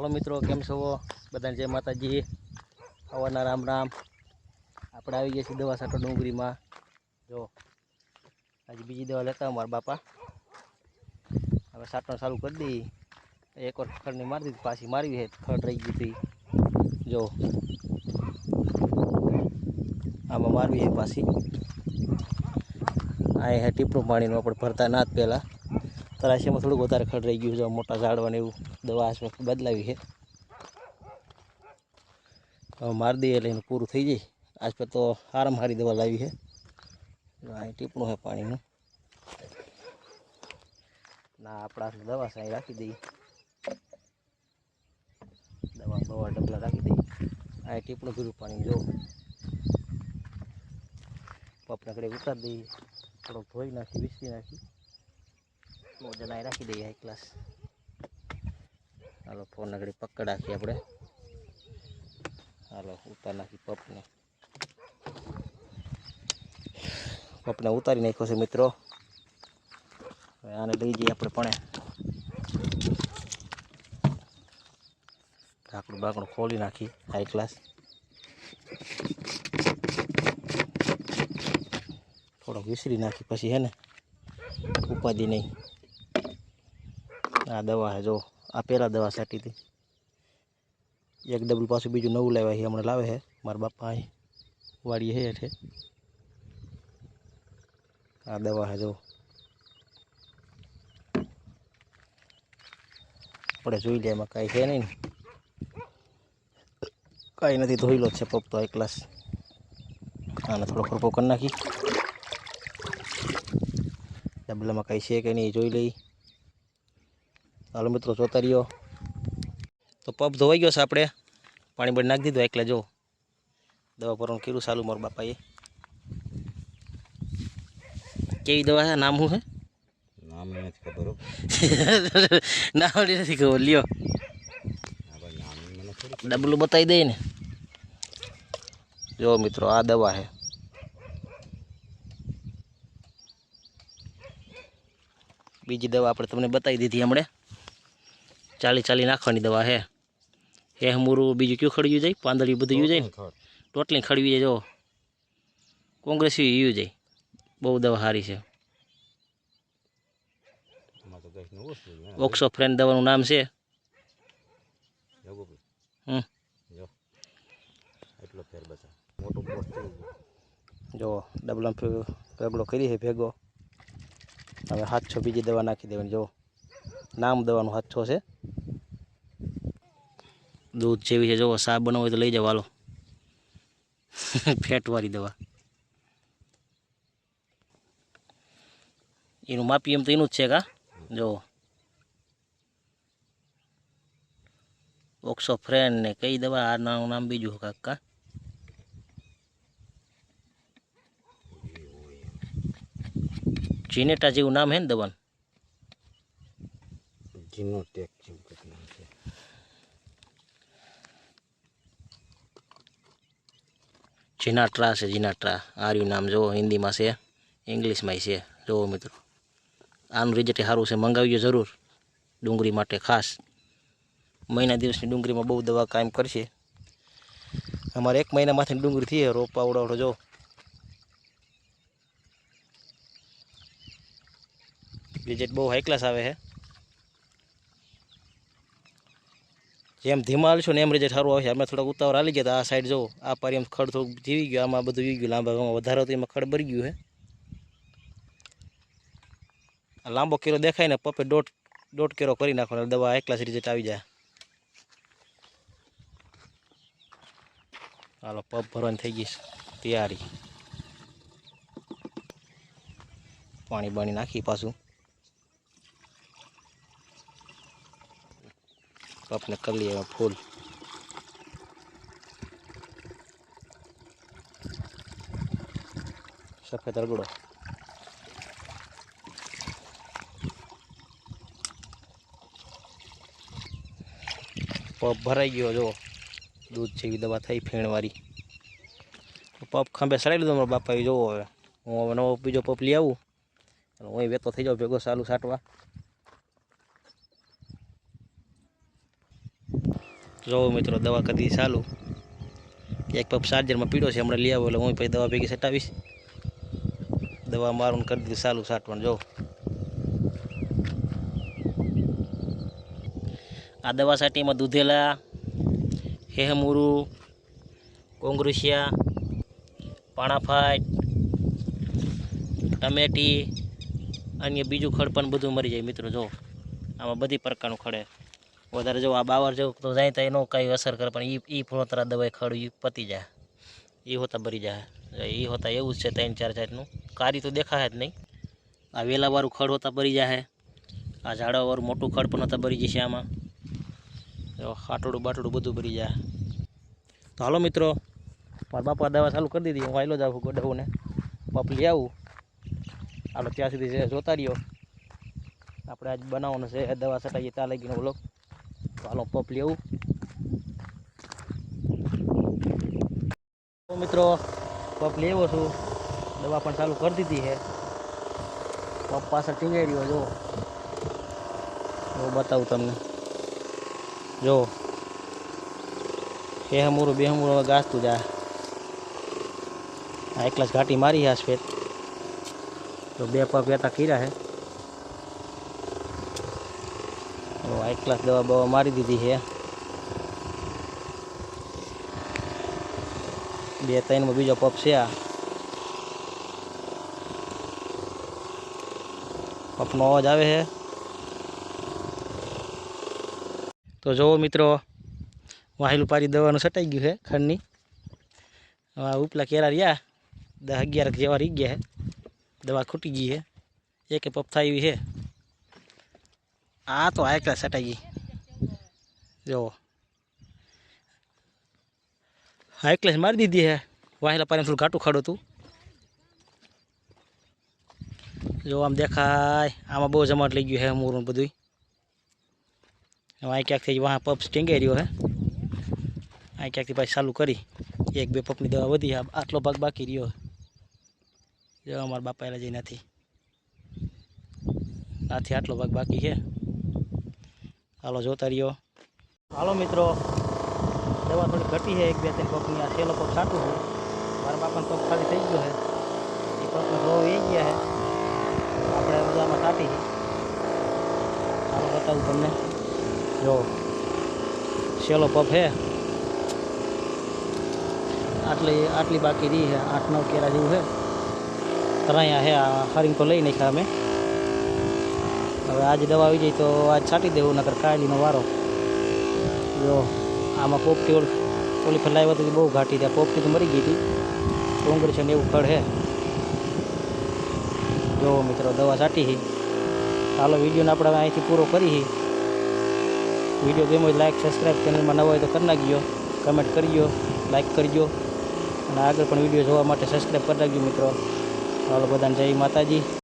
હાલો મિત્રો, કેમ છો? બધાને જય માતાજી. સવારના રામ રામ. આપણે આવી ગયા છીએ દવા સાટો ડુંગળીમાં. જો, આજે બીજી દવા લેતા મારા બાપા. હવે સાટણ ચાલુ કરી દઈ. એક વાર ખડની મારી દીધી, પાછી મારવી છે ખડ રહી ગઈ હતી. જો, આમાં મારવી છે પાછી. આ હે ટીપણું પાણીનું, આપણે ભરતા ના જ પહેલાં. તરાશીમાં થોડુંક વધારે ખડ રહી ગયું છે મોટા ઝાડવાને એવું. દવા આસપાસ બદલાવી છે. મારી દઈએ એટલે એનું પૂરું થઈ જાય. આજ પર તો હારામાં હારી દવા લાવી છે. અહીં ટીપણું છે પાણીનું. ના, આપણા દવા સાંઈ રાખી દઈએ. દવા બવા ડબલા રાખી દઈએ. અહીં ટીપણું પીરું પાણી જો. પપના કડે ઉતારી દઈએ. થોડોક ધોઈ નાખી, વિસરી નાખી. મોજા નાઈ રાખી દઈએ એક ક્લાસ હાલો, ફોન આગળ પકડ રાખીએ આપણે. હાલો, ઉતાર નાખી પપને. પપને ઉતારી નાખ્યો છે મિત્રો. આને લઈ જઈએ આપણે પણ. ઢાંકણું બાકડું ખોલી નાખી હાઈ ક્લાસ થોડોક વિસરી નાખી પછી હે ને, ઉપાધિ નહીં. આ દવા છે જો. આ પહેલાં દવા સાટી હતી. એક ડબલ પાછું બીજું નવું લાવ્યા છે, હમણાં લાવે છે. મારા બાપા અહીં વાડીએ છે હેઠે. આ દવા છે જો આપણે જોઈ લઈએ એમાં કાંઈ છે નહીં કાંઈ નથી ધોઈલો જ છે પગ તો એક ક્લાસ આને થોડો ખરપો કરી નાખી. ડબલામાં કાંઈ છે કે નહીં જોઈ લઈ હાલો મિત્રો જોતા રહ્યો. તો પગ ધોવાઈ ગયો છે આપણે. પાણી બળી નાખી દીધું એકલા જો. દવા ભરવાનું કર્યું સારું મારા બાપાએ. કેવી દવા છે? નામ શું છે? નામ નથી ખબર નામ નથી ખબર લ્યો. ડબલું બતાવી દઈએ ને. જો મિત્રો આ દવા છે. બીજી દવા આપણે તમને બતાવી દીધી હમણે. ચાલી ચાલી નાખવાની દવા હે. હે મૂરું બીજું કયું ખડ્યું જાય? પાંદડિયું બધું યુ જાય ટોટલી ખડવી જાય જો. કોંગ્રેસ યુ જાય. બહુ દવા સારી છે. છે. ઓક્સો ફ્રેન્ડ દવાનું નામ છે. જો ગોપી. હમ. જો. એટલો ફેર બચા મોટો પોસ્ટ જો ડબલા ભેગડો કરી છે ભેગો. હવે હાથસો બીજી દવા નાખી દેવાની જો. નામ દવાનું હાથસો છે. દૂધ જેવી છે જો સાબ બનાવો હોય તો લઈ જાઓ હાલો. ફેટવાળી દવા. એનું માપી એમ તો એનું જ છે કા? જુઓ ઓક્સો ફ્રેન્ડ ને કઈ દવા, આ નામ બીજું કાકા? જીનેટા જેવું નામ હે ને દવાનું? જીનો ટેક જેવું કંઈક નામ છે જીનાટ્રા છે જીનાટ્રા આર્યું નામ જુઓ હિન્દીમાં છે ઇંગ્લિશમાંય છે જુઓ મિત્રો આનું રિઝલ્ટ સારું છે મંગાવજો જરૂર ડુંગળી માટે ખાસ મહિના દિવસની ડુંગળીમાં બહુ દવા કાયમ કરશે અમારે એક મહિનામાંથી ડુંગળી થઈ રોપા ઉડાવડો જો રિઝલ્ટ બહુ હાઈ ક્લાસ આવે છે જેમ ધીમા હાલશો ને એમ રિઝલ્ટ સારું આવશે. અમે થોડાક ઉતાવળ હાલી ગયા આ સાઈડ જો, આ પારી એમ ખડ થોડુંક જીવી ગયું, આમાં બધું વી ગયું લાંબા ગામમાં વધારે હતું એમાં ખડ ભરી ગયું આ લાંબો કેરો દેખાય ને પપ્પે દોઢ દોઢ કેરો કરી નાખવાનો દવા એકલા ક્લાસ રિઝલ્ટ આવી જાય. હાલો, પપ ભરવાની થઈ ગઈ તૈયારી. પાણી બાણી નાખી પાછું. પપને કરી લઈએ એમાં ફૂલ સફેદ અરગડો પપ ભરાઈ ગયો જો દૂધ જેવી દવા થઈ ફેણવાળી પપ ખંભે સડાઈ લીધો મારા બાપાએ જોવો હવે હું હવે નવો બીજો પપ લઈ આવું હું વેતો થઈ જાઉં ભેગો સાલું સાટવા જો મિત્રો દવા કરી દીધી ચાલુ. એક પપ ચાર્જરમાં પીડો છે, હમણાં લઈ આવો એટલે હું પછી દવા ભેગી સટાવીશ. દવા મારું કરી દીધું, ચાલુ સાટવાનું, જો. આ દવા સાટીમાં દૂધેલા હેહમુરુ કોંગ્રુસિયા, પાણાફાટ, ટમેટી, અન્ય બીજું ખડ પણ બધું મરી જાય મિત્રો, જો. આમાં બધી પ્રકારનું ખડે. વધારે જો આ બાવર જેવું તો જાય તો એનો કાંઈ અસર કરે, પણ એ એ ફળોતરા દવાઈ ખડ પતી જાય. એ હોતા ભરી જાય. એ હોતા એવું જ છે ત્રણ ચાર જાતનું. કારી તો દેખાય જ નહીં. આ વેલાવાળું ખડ હોતા ભરી જાય આ ઝાડાવાળું મોટું ખડ પણ હોતા ભરી જશે આમાં. જો હાટોડું બાટોડું બધું ભરી જાય. તો હાલો મિત્રો, મારા બાપા દવા ચાલુ કરી દીધી. હું વાયલો જ આવું ગોડાઉને પપલી લઈ આવું. હાલો, ત્યાં સુધી જોતા રહ્યો. આપણે આજ બનાવવાનું છે. દવા છટાઈએ, ત્યાં લગીનો ઓલો હાલો પપ લેવું. મિત્રો પપ લેવો છું. દવા પણ ચાલુ કરી દીધી છે. પપ પાછળ રહ્યો જો. જો બતાવું તમને. જો. બે હમુરું બે હમુરું ગાજતું જાય. આ એકલા ઘાટી મારી આ સ્પેટ તો બે પગ વેતા કર્યા છે તો આ એક ક્લાસ દવા બવા મારી દીધી છે. બે ત્રણમાં બીજો પપ છે આ. પપનો અવાજ આવે છે. તો જુઓ મિત્રો, વાહેલું પારી દવાનું સટાઈ ગયું છે ખંડની. હવે આ ઉપલા કેરા રહ્યા. દસ અગિયાર જેવા રહી ગયા છે. દવા ખૂટી ગઈ છે. એકે પપ થાય એવી છે. આ તો આ એકલા સટાઈ ગઈ. જુઓ. હા એકલેસ મારી દીધી હે. વાહેલા પાણી થોડું ઘાટું ખાડું હતું. જો આમ દેખાય, આમાં બહુ જમાટ લઈ ગયું છે મોરું બધું અહીં ક્યાંકથી વાહ પપ ટીંગાઈ રહ્યો હે. અહીં ક્યાંકથી પાછી ચાલુ કરી. એક બે પપની દવા વધી આટલો ભાગ બાકી રહ્યો જો અમારા બાપા એલા જઈ નથી. આથી આટલો ભાગ બાકી છે. હાલો જોતા રહ્યો હાલો મિત્રો, દવા થોડી ઘટી છે, એક, બે, ત્રણ પપની આ છેલ્લો પપ સાટું છે. મારા બાપાનો પપ ખાલી થઈ ગયો છે. એ પપનો લો એ ગયા છે. આપણે બધામાં સાટી છે. હાલો બતાવું તમને. જો, છેલ્લો પપ છે. આટલી આટલી બાકી રહી છે. આઠ, નવ કેરા જેવું છે. તરાયા છે, આ હરિંગ તો લઈ નાખ્યા અમે. હવે આજ દવા આવી જાય તો આજ છાંટી દેવું, નકર કાળીનો વારો. જો, આમાં પોપટી ઓલી ઓલી ફેર લાવ્યા હતી બહુ ઘાટી ત્યાં પોપટી તો મરી ગઈ હતી. ડુંગર છે ને એવું ખડ છે જો મિત્રો, દવા છાંટી હી. ચાલો વિડીયોને આપણે અહીંથી પૂરો કરી વીડિયો ગમ્યો હોય લાઈક સબસ્ક્રાઈબ ચેનલમાં નવો હોય તો કરી નાખજો. કમેન્ટ કરજો લાઈક કરજો અને આગળ પણ વીડિયો જોવા માટે સબસ્ક્રાઈબ કરી નાખજો મિત્રો. ચાલો બધાને જય માતાજી.